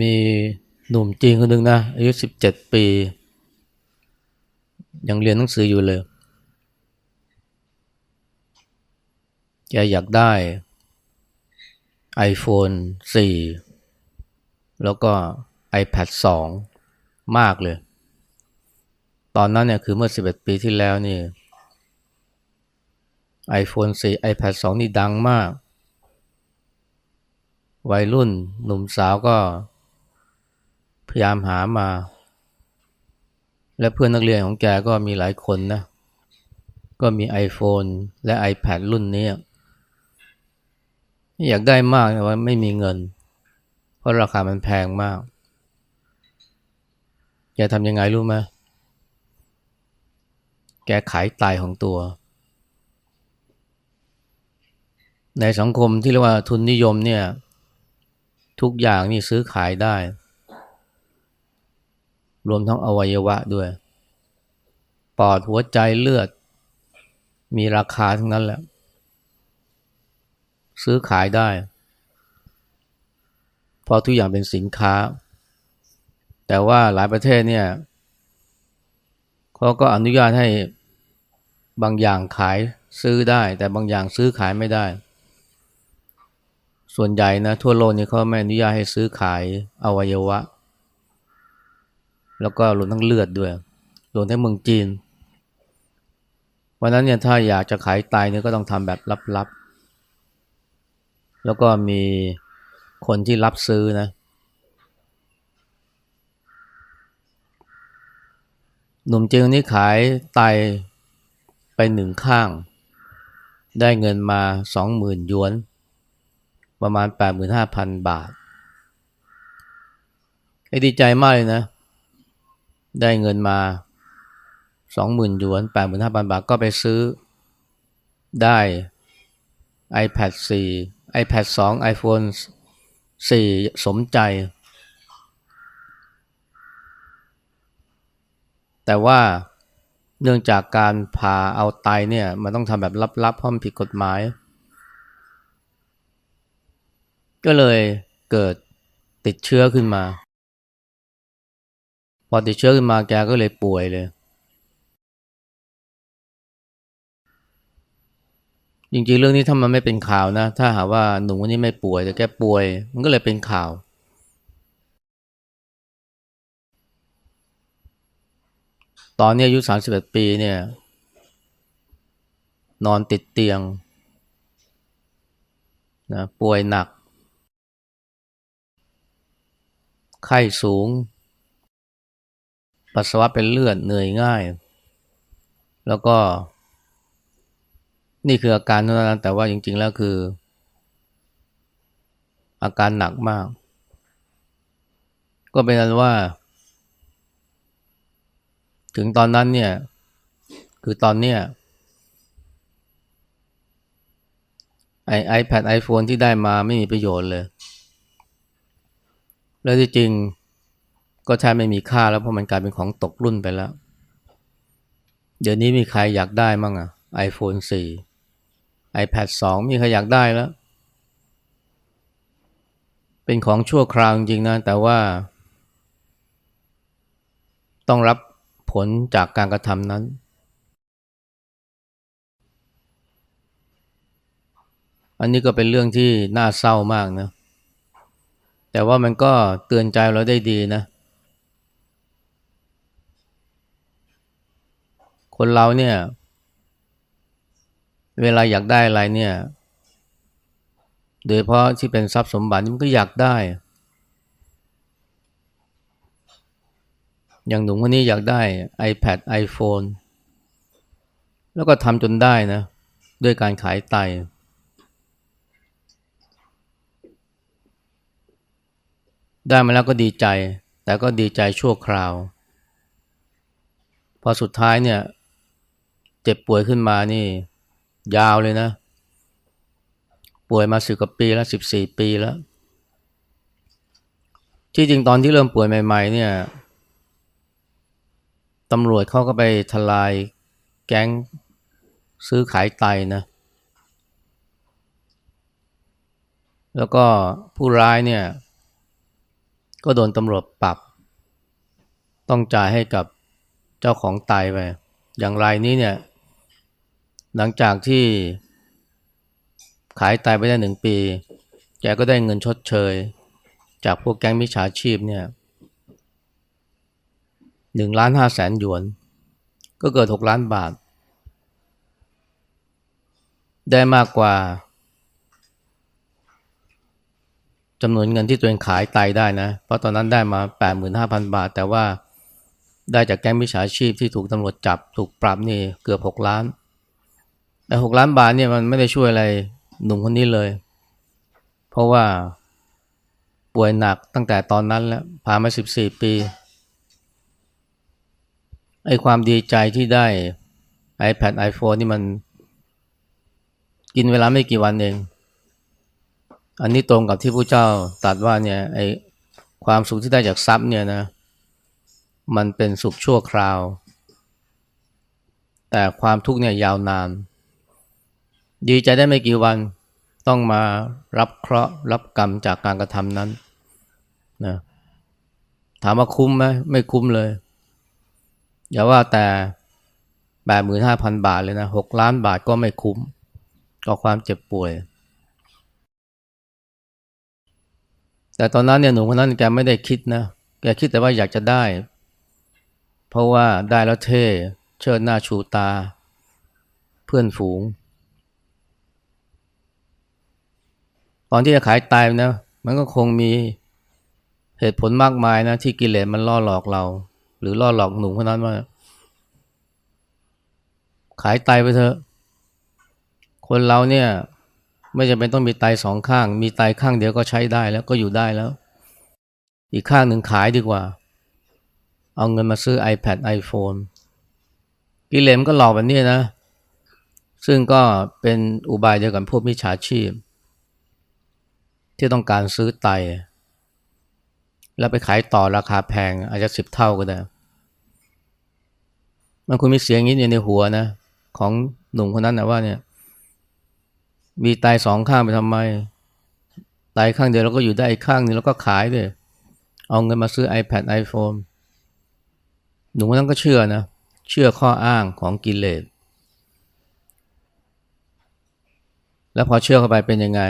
มีหนุ่มจีนคนหนึ่งนะอายุสิบเจ็ดปี ยังเรียนหนังสืออยู่เลย แกอยากได้ iPhone 4 แล้วก็ iPad 2 มากเลย ตอนนั้นเนี่ยคือเมื่อ 11 ปีที่แล้วนี่ iPhone 4 iPad 2 นี่ดังมาก วัยรุ่นหนุ่มสาวก็ พยายามหามา และเพื่อนนักเรียนของแกก็มีหลายคนนะ ก็มี iPhone และ iPad รุ่นนี้ อยากได้มากแต่ว่าไม่มีเงิน เพราะราคามันแพงมากแกทำยังไงรู้ไหมแกขายไตของตัว ในสังคมที่เรียกว่าทุนนิยมเนี่ย ทุกอย่างนี่ซื้อขายได้ รวมทั้งอวัยวะด้วย ปอดหัวใจเลือด มีราคาทั้งนั้นแหละ ซื้อขายได้เพราะทุกอย่างเป็นสินค้า แต่ว่าหลายประเทศเนี่ยเขาก็อนุญาตให้บางอย่างขายซื้อได้ แต่บางอย่างซื้อขายไม่ได้ ส่วนใหญ่นะทั่วโลกนี่เขาไม่อนุญาตให้ซื้อขายอวัยวะ แล้วก็รวมทั้งเลือดด้วยรวมทั้งเมืองจีน วันนั้นเนี่ยถ้าอยากจะขายไตเนี่ยก็ต้องทำแบบลับๆ แล้วก็มีคนที่รับซื้อนะ หนุ่มจีนนี้ขายไตไปหนึ่งข้าง ได้เงินมาสองหมื่นหยวน ประมาณแปดหมื่นห้าพันบาทไอ้ดีใจมากเลยนะ ได้เงินมาสองหมื่นหยวนแปดหมื่นห้าพันบาทก็ไปซื้อได้ iPad 4 iPad 2 iPhone 4 สมใจ แต่ว่าเนื่องจากการผ่าเอาไตเนี่ยมันต้องทำแบบลับๆเพราะมันผิดกฎหมาย ก็เลยเกิดติดเชื้อขึ้นมา พอติดเชื้อขึ้นมาแกก็เลยป่วยเลย จริงๆ เรื่องนี้ถ้ามันไม่เป็นข่าวนะ ถ้าหาว่าหนุ่มคนนี้ไม่ป่วยแต่แกป่วย มันก็เลยเป็นข่าว ตอนนี้อายุสามสิบเอ็ดปีเนี่ย นอนติดเตียงนะป่วยหนัก ไข้สูง ปัสสาวะเป็นเลือดเหนื่อยง่าย แล้วก็ นี่คืออาการเท่านั้นแต่ว่าจริง ๆ แล้วคือ อาการหนักมาก ก็เป็นนั้นว่า ถึงตอนนั้นเนี่ย คือตอนเนี้ยไอไอแพดไอโฟนที่ได้มาไม่มีประโยชน์เลย แล้วที่จริง ก็ใช้ไม่มีค่าแล้วเพราะมันกลายเป็นของตกรุ่นไปแล้ว เดี๋ยวนี้มีใครอยากได้มั่งอะ iPhone 4 iPad 2 มีใครอยากได้แล้ว เป็นของชั่วคราวจริงๆนะ แต่ว่า ต้องรับผลจากการกระทำนั้น อันนี้ก็เป็นเรื่องที่น่าเศร้ามากนะ แต่ว่ามันก็เตือนใจเราได้ดีนะ คนเราเนี่ย เวลาอยากได้อะไรเนี่ย โดยเพราะที่เป็นทรัพย์สมบัติมันก็อยากได้ อย่างหนุ่มคนนี้อยากได้ iPad iPhone แล้วก็ทำจนได้นะ ด้วยการขายไต ได้มาแล้วก็ดีใจ แต่ก็ดีใจชั่วคราว พอสุดท้ายเนี่ย เจ็บป่วยขึ้นมานี่ ยาวเลยนะ ป่วยมาสิบกว่าปีแล้วสิบสี่ปีแล้ว ที่จริงตอนที่เริ่มป่วยใหม่ ๆ เนี่ยตำรวจเขาก็ไปทลายแก๊งซื้อขายไตนะ แล้วก็ผู้ร้ายเนี่ย ก็โดนตำรวจปรับ ต้องจ่ายให้กับเจ้าของไตไป อย่างไรนี้เนี่ย หลังจากที่ขายไตไปได้หนึ่งปี แกก็ได้เงินชดเชย จากพวกแก๊งมิจฉาชีพเนี่ยหนึ่งล้านห้าแสนหยวน ก็เกิดหกล้านบาท ได้มากกว่าจำนวนเงินที่ตัวเองขายไตได้นะ เพราะตอนนั้นได้มา 85,000 บาท แต่ว่าได้จากแก๊งมิจฉาชีพที่ถูกตำรวจจับ ถูกปรับนี่เกือบ 6 ล้าน แต่6ล้านบาทเนี่ยมันไม่ได้ช่วยอะไรหนุ่มคนนี้เลย เพราะว่าป่วยหนักตั้งแต่ตอนนั้นแล้วผ่านมา14ปีไอ้ความดีใจที่ได้ iPad iPhone นี่มันกินเวลาไม่กี่วันเอง อันนี้ตรงกับที่ผู้เจ้าตรัสว่าเนี่ยไอ้ความสุขที่ได้จากทรัพย์เนี่ยนะ มันเป็นสุขชั่วคราว แต่ความทุกข์เนี่ยยาวนาน ดีใจได้ไม่กี่วันต้องมารับเคราะห์รับกรรมจากการกระทำนั้นนะถามว่าคุ้มไหมไม่คุ้มเลย อย่าว่าแต่แปดหมื่นห้าพันบาทเลยนะหกล้านบาทก็ไม่คุ้มกับความเจ็บป่วย แต่ตอนนั้นเนี่ยหนุ่มคนนั้นแกไม่ได้คิดนะแกคิดแต่ว่าอยากจะได้ เพราะว่าได้แล้วเท่เชิดหน้าชูตา เพื่อนฝูง ตอนที่จะขายตายนะ มันก็คงมีเหตุผลมากมายนะ ที่กิเลสมันล่อหลอกเรา หรือล่อหลอกหนุ่มคนนั้นว่า ขายไตไปเถอะ คนเราเนี่ย ไม่จำเป็นต้องมีไตสองข้าง มีไตข้างเดียวก็ใช้ได้แล้วก็อยู่ได้แล้ว อีกข้างหนึ่งขายดีกว่า เอาเงินมาซื้อ iPad iPhone กิเลสมนก็หลอกแบบนี้นะ ซึ่งก็เป็นอุบายเดียวกันพวกมิจฉาชีพ ที่ต้องการซื้อไต แล้วไปขายต่อราคาแพงอาจจะสิบเท่าก็ได้ มันคุณมีเสียงนี้อยู่ในหัวนะ ของหนุ่มคนนั้นนะว่าเนี่ย มีไตสองข้างไปทำไม ไตข้างเดียวเราก็อยู่ได้อีกข้างนึงแล้วก็ขายเลยเอาเงินมาซื้อ iPad iPhone หนุ่มคนนั้นก็เชื่อนะ เชื่อข้ออ้างของกิเลสแล้วพอเชื่อเข้าไปเป็นยังไง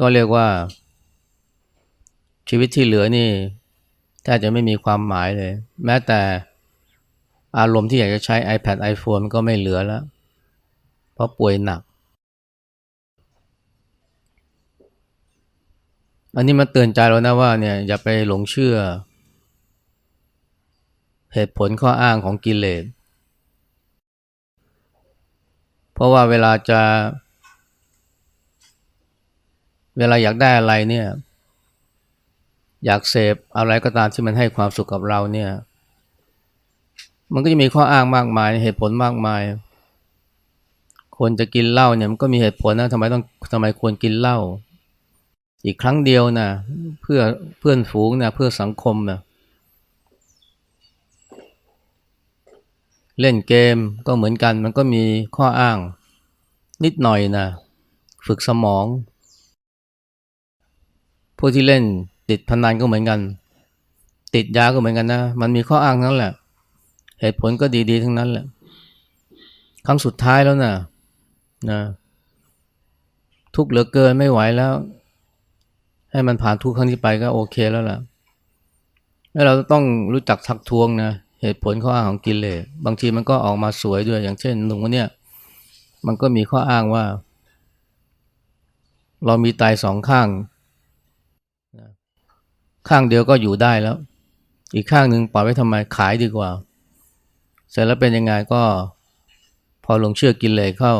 ก็เรียกว่า ชีวิตที่เหลือนี่แทบจะไม่มีความหมายเลย แม้แต่อารมณ์ที่อยากจะใช้ iPad iPhone ก็ไม่เหลือแล้ว เพราะป่วยหนัก อันนี้มันเตือนใจเรานะว่าเนี่ยอย่าไปหลงเชื่อ เหตุผลข้ออ้างของกิเลส เพราะว่าเวลาจะ เวลาอยากได้อะไรเนี่ย อยากเสพอะไรก็ตามที่มันให้ความสุขกับเราเนี่ย มันก็จะมีข้ออ้างมากมายเหตุผลมากมาย คนจะกินเหล้าเนี่ยมันก็มีเหตุผลนะทำไมต้องทำไมควรกินเหล้าอีกครั้งเดียวนะเพื่อเพื่อนฝูงนะเพื่อสังคมนะเล่นเกมก็เหมือนกันมันก็มีข้ออ้าง นิดหน่อยนะฝึกสมอง พวกที่เล่นติดพนันก็เหมือนกัน ติดยาก็เหมือนกันนะ มันมีข้ออ้างทั้งนั้นแหละ เหตุผลก็ดีๆทั้งนั้นแหละ ครั้งสุดท้ายแล้วนะนะทุกเหลือเกินไม่ไหวแล้ว ให้มันผ่านทุกครั้งนี้ไปก็โอเคแล้วล่ะแล้วเราต้องรู้จักทักท้วงนะเหตุผลข้ออ้างของกิเลสบางทีมันก็ออกมาสวยด้วย อย่างเช่นหนุ่มคนเนี้ยมันก็มีข้ออ้างว่า เรามีไตสองข้าง ข้างเดียวก็อยู่ได้แล้ว อีกข้างหนึ่งปล่อยไว้ทำไมขายดีกว่า เสร็จแล้วเป็นยังไงก็พอลงเชื่อกินเลยเข้า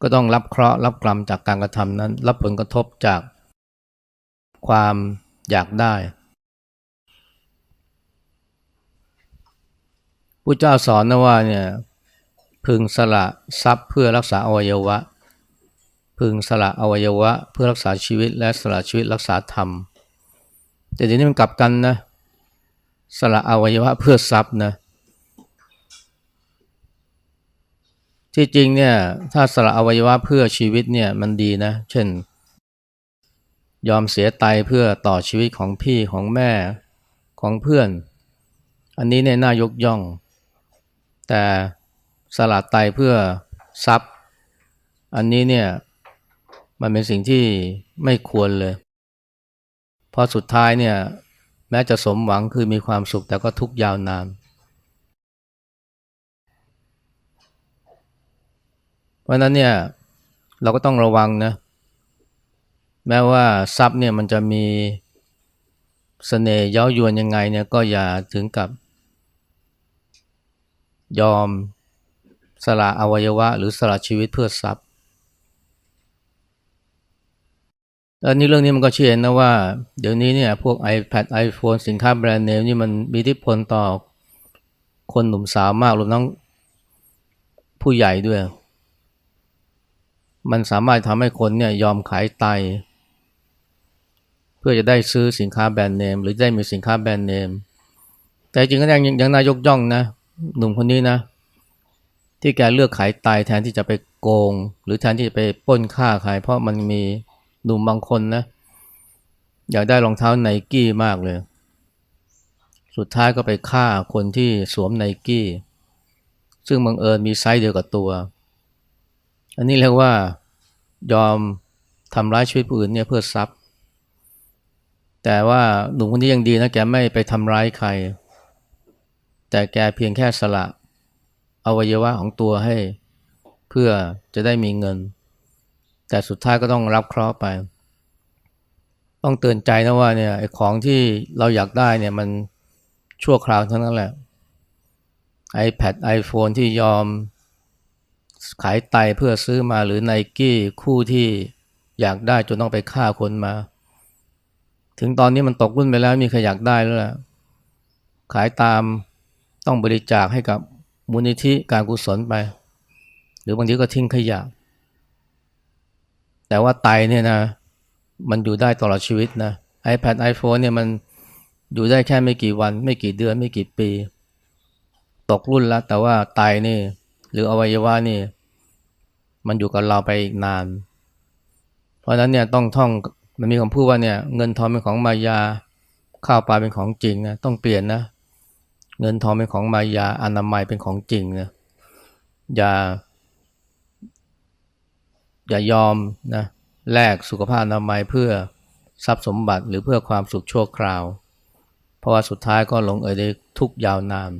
ก็ต้องรับเคราะห์รับกรรมจากการกระทำนั้น รับผลกระทบจากความอยากได้ผู้เจ้าสอนนะว่าเนี่ยพึงสละทรัพย์เพื่อรักษาอวัยวะ พึงสละอวัยวะ เพื่อรักษาชีวิตและสละชีวิตรักษาธรรม แต่เดี๋ยวนี้มันกลับกันนะ สละอวัยวะเพื่อทรัพย์นะ ที่จริงเนี่ยถ้าสละอวัยวะเพื่อชีวิตเนี่ยมันดีนะ เช่น ยอมเสียไตเพื่อต่อชีวิตของพี่ของแม่ของเพื่อน อันนี้เนี่ยน่ายกย่อง แต่สละไตเพื่อทรัพย์ อันนี้เนี่ย มันเป็นสิ่งที่ไม่ควรเลยพราะสุดท้ายเนี่ย แม้จะสมหวังคือมีความสุขแต่ก็ทุกยาวนานเพราะนั้นเนี่ยเราก็ต้องระวังนะ แม้ว่าทรัพย์เนี่ยมันจะมีเสน่ห์เย้ายวนยังไงเนี่ยก็อย่าถึงกับ ยอมสละอวัยวะ หรือสละชีวิตเพื่อทรัพย์ แล้วนี่เรื่องนี้มันก็เชื่อนะว่า เดี๋ยวนี้เนี่ยพวก iPad iPhone สินค้าแบรนด์เนมนี่มันมีอิทธิพลต่อคนหนุ่มสาวมากรวมทั้งผู้ใหญ่ด้วย มันสามารถทำให้คนเนี่ยยอมขายไต เพื่อจะได้ซื้อสินค้าแบรนด์เนม หรือได้มีสินค้าแบรนด์เนม แต่จริงก็ยังยังนายกย่องนะหนุ่มคนนี้นะ ที่แกเลือกขายไตแทนที่จะไปโกง หรือแทนที่จะไปปล้นค่าใครเพราะมันมี หนุ่มบางคนนะ อยากได้รองเท้าไนกี้มากเลย สุดท้ายก็ไปฆ่าคนที่สวมไนกี้ ซึ่งบังเอิญมีไซส์เดียวกับตัว อันนี้เรียกว่ายอมทำร้ายชีวิตผู้อื่นเนี่ยเพื่อทรัพย์ แต่ว่าหนุ่มคนนี้ยังดีนะแกไม่ไปทำร้ายใคร แต่แกเพียงแค่สละอวัยวะของตัวให้ เพื่อจะได้มีเงิน แต่สุดท้ายก็ต้องรับเคราะห์ไป ต้องเตือนใจนะว่าเนี่ยไอ้ของที่เราอยากได้เนี่ยมันชั่วคราวเท่านั้นแหละ iPad iPhone ที่ยอมขายไตเพื่อซื้อมาหรือไนกี้คู่ที่อยากได้จนต้องไปฆ่าคนมา ถึงตอนนี้มันตกรุ่นไปแล้วมีใครอยากได้แล้วล่ะขายตามต้องบริจาคให้กับมูลนิธิการกุศลไป หรือบางทีก็ทิ้งขยะ แต่ว่าไตเนี่ยนะ มันอยู่ได้ตลอดชีวิตนะ iPad iPhone เนี่ยมันอยู่ได้แค่ไม่กี่วัน ไม่กี่เดือนไม่กี่ปี ตกรุ่นแล้ว แต่ว่าไตนี่ หรืออวัยวะนี่ มันอยู่กับเราไปอีกนาน เพราะฉะนั้นเนี่ยต้องท่องมันมีคำพูดว่าเนี่ยเงินทองเป็นของมายาข้าวปลาเป็นของจริงนะต้องเปลี่ยนนะเงินทองเป็นของมายาอนามัยเป็นของจริงนะอย่า อย่ายอมนะแลกสุขภาพอนามัยเพื่อทรัพย์สมบัติหรือเพื่อความสุขชั่วคราว เพราะว่าสุดท้ายก็หลงเอยได้ทุกยาวนาน